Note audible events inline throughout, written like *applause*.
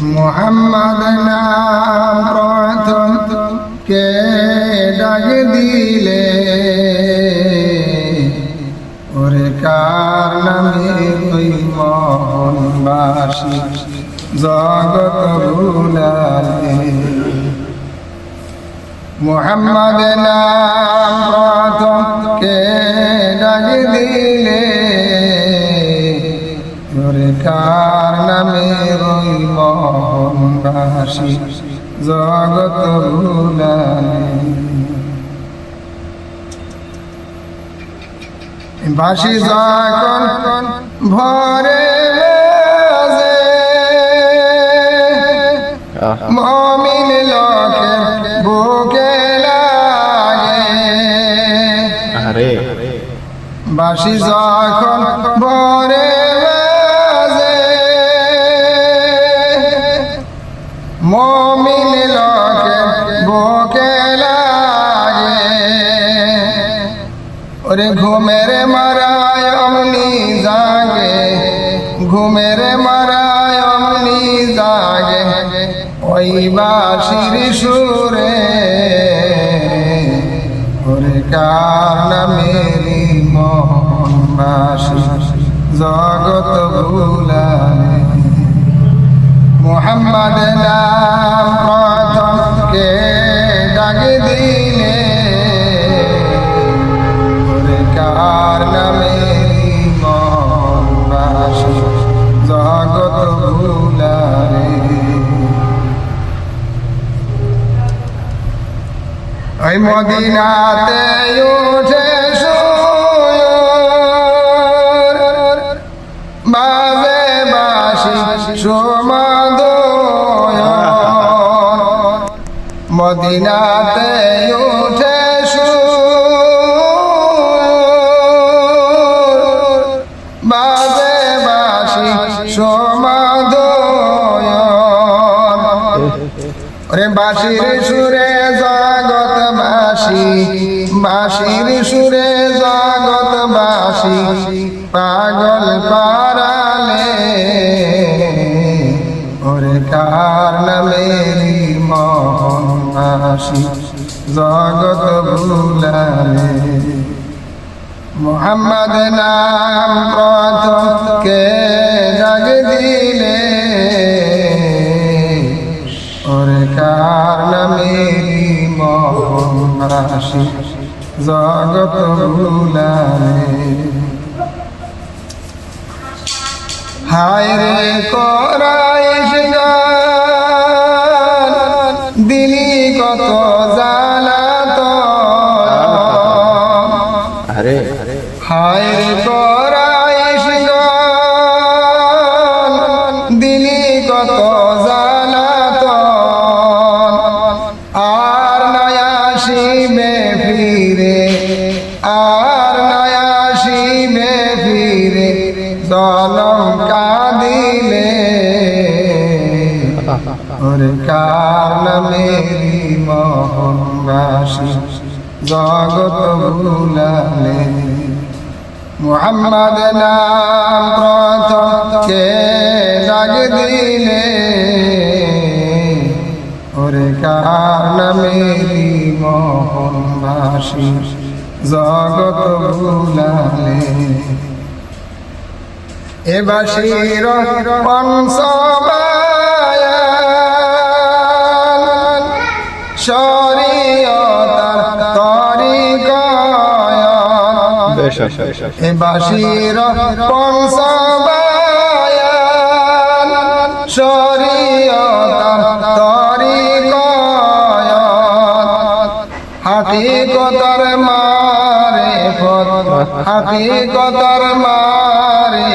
মোহাম্মদ নাম প্রথম কে ডাক দিলে? ওরে কার নামে ওই মোহনবাসী? জগত ভুলালে। মোহাম্মদ নাম প্রথম কে ডাক দিলে? ওরে কার মোহনবাসী জগত বাসি যখন ভরে মমিন লোকের বুকে লাগে। বাসি যখন ভরে মমিন লোকের বুকে লাগে। ওরে ঘুমের মারায় অমনি জাগে, ঘুমের মারায় অমনি জাগে, ওই বাসির সুরে। ওরে কার নামেরি মোহন বাসি জগত ভুলালে মোহাম্মদ নাম প্রথম কে ডাক দিলে? কার নামে জগত ভুলারে ওই মদিনাতে উঠে মদিনাতে উঠে বাজে বাসি সমাদয় ওরে বাসির সুরে জগৎ বাসি বাসির সুরে জগৎ বাসি পাগল পারালে ওরে কার নামেরি মোহন বাসি জগৎ ভুলালে মোহাম্মদ নাম প্রথম কে জাগ দিলে। ওরে কার নামেরি মোহন জগত ভুলালে হায় রে করাইশ হায় করাইশ দিলি কত জালাত আর নয়া শিবে ফিরে, আর নয়া শিবে ফিরে জলম কাঁদিলে। ওরে কার নামেরি মোহনবাসী জগত ভুলালে। মোহাম্মদ নাম প্রথম কে ডাক দিলে ওরে কার নামেরি মোহনবাসী জগত ভুলালে? এ বাসির পঞ্চবায়ান শরীয়তার বাসির হাকিকতার মারে হাকিকতার মারে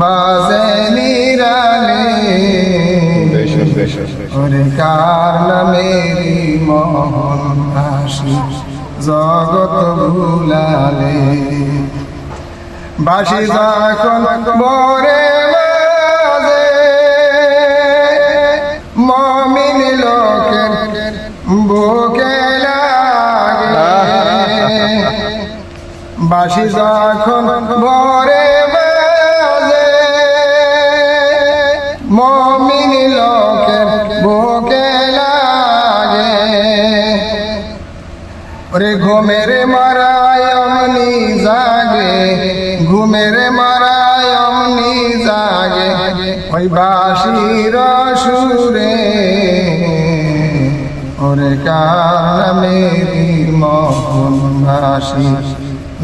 বাজে নিরালে। ওরে কার নামেরি মোহন হাসি জগত ভুলালে। বাসি যখন মরে বাজে মমিন লোকের বুকে লাগে। *laughs* বাসি যখন ভরে ওরে ঘুমের মারায় অমনি জাগে, ঘুমের মারায় অমনি জাগে, ওই বাসির সুরে। ওরে কার মেরি বাসি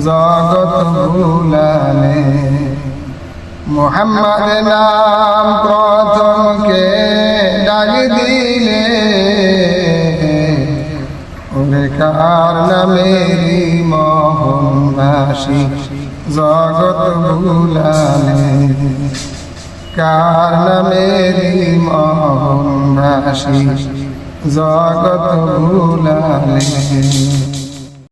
জগত ভুলালে। মোহাম্মদ নাম প্রথমকে ওরে নামে মোহনবাসী জগত ভুলালে। কার নামেরি মোহনবাসী জগত ভুলালে।